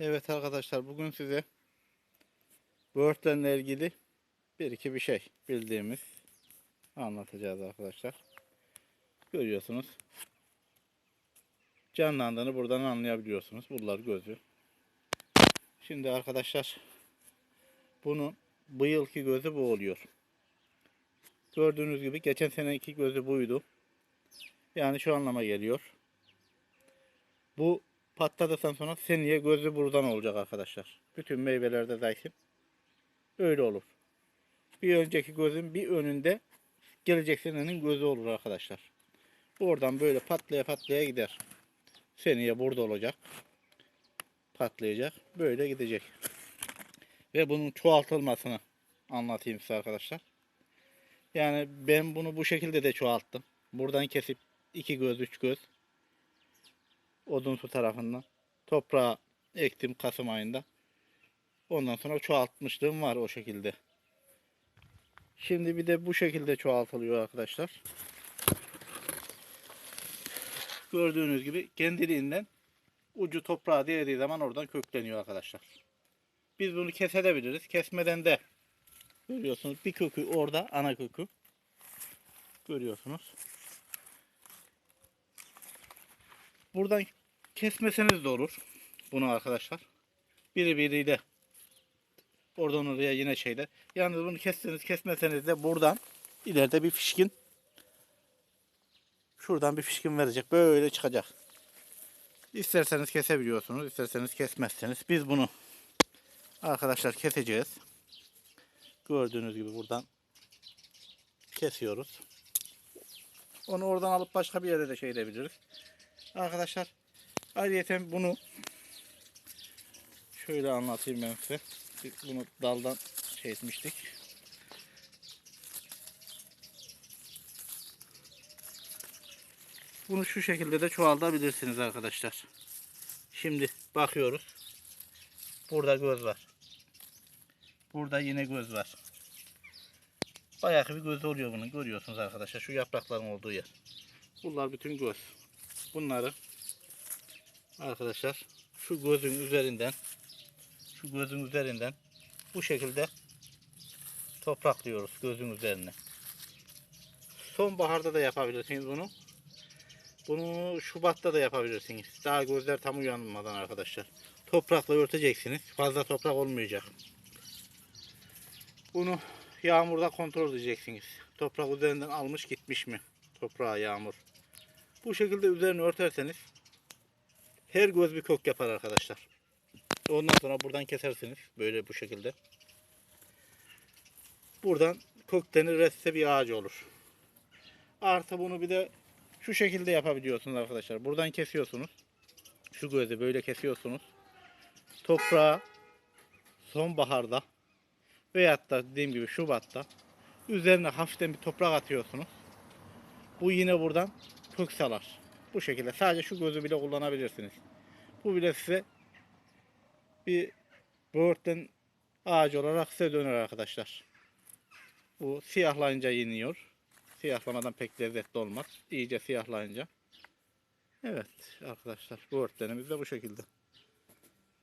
Evet arkadaşlar bugün size böğürtlenle ilgili bir iki bir şey bildiğimiz anlatacağız arkadaşlar. Görüyorsunuz. Canlandığını buradan anlayabiliyorsunuz. Bunlar gözü. Şimdi arkadaşlar bunun bu yılki gözü bu oluyor. Gördüğünüz gibi geçen seneki gözü buydu. Yani şu anlama geliyor. Bu patladıktan sonra seneye gözü buradan olacak arkadaşlar. Bütün meyvelerde zaten öyle olur. Bir önceki gözün bir önünde gelecek senenin gözü olur arkadaşlar. Oradan böyle patlaya patlaya gider. Seneye burada olacak. Patlayacak. Böyle gidecek. Ve bunun çoğaltılmasını anlatayım size arkadaşlar. Yani ben bunu bu şekilde de çoğalttım. Buradan kesip iki göz, üç göz odunsu tarafından toprağa ektim Kasım ayında. Ondan sonra çoğaltmışlığım var o şekilde. Şimdi bir de bu şekilde çoğaltılıyor arkadaşlar. Gördüğünüz gibi kendiliğinden ucu toprağa değdiği zaman oradan kökleniyor arkadaşlar. Biz bunu kesebiliriz. Kesmeden de görüyorsunuz bir kökü orada ana kökü. Görüyorsunuz. Buradan kesmeseniz de olur. Bunu arkadaşlar. Biri biriyle oradan oraya yine şeyde. Yalnız bunu kesseniz kesmeseniz de buradan ileride bir fişkin şuradan bir fişkin verecek. Böyle çıkacak. İsterseniz kesebiliyorsunuz. isterseniz kesmezseniz. Biz bunu arkadaşlar keseceğiz. Gördüğünüz gibi buradan kesiyoruz. Onu oradan alıp başka bir yere de şey edebiliriz. Arkadaşlar ayrıca bunu şöyle anlatayım ben size. Bunu daldan şey etmiştik. Bunu şu şekilde de çoğaltabilirsiniz arkadaşlar. Şimdi bakıyoruz. Burada göz var. Burada yine göz var. Bayağı bir göz oluyor bunun. Görüyorsunuz arkadaşlar. Şu yaprakların olduğu yer. Bunlar bütün göz. Bunları arkadaşlar şu gözün üzerinden şu gözün üzerinden bu şekilde topraklıyoruz gözün üzerine. Sonbaharda da yapabilirsiniz bunu. Bunu Şubat'ta da yapabilirsiniz. Daha gözler tam uyanmadan arkadaşlar. Toprakla örteceksiniz. Fazla toprak olmayacak. Bunu yağmurda kontrol edeceksiniz. Toprak üzerinden almış gitmiş mi? Toprağa yağmur. Bu şekilde üzerini örterseniz her göz bir kök yapar arkadaşlar. Ondan sonra buradan kesersiniz. Böyle bu şekilde. Buradan kökten üretse bir ağaç olur. Artı bunu bir de şu şekilde yapabiliyorsunuz arkadaşlar. Buradan kesiyorsunuz. Şu gözü böyle kesiyorsunuz. Toprağa sonbaharda veyahut da dediğim gibi Şubat'ta üzerine hafiften bir toprak atıyorsunuz. Bu yine buradan kök salar. Bu şekilde sadece şu gözü bile kullanabilirsiniz. Bu bile size bir böğürtlen ağacı olarak size döner arkadaşlar. Bu siyahlayınca yeniyor. Siyahlamadan pek lezzetli olmaz. İyice siyahlayınca. Evet arkadaşlar böğürtlenimiz de bu şekilde.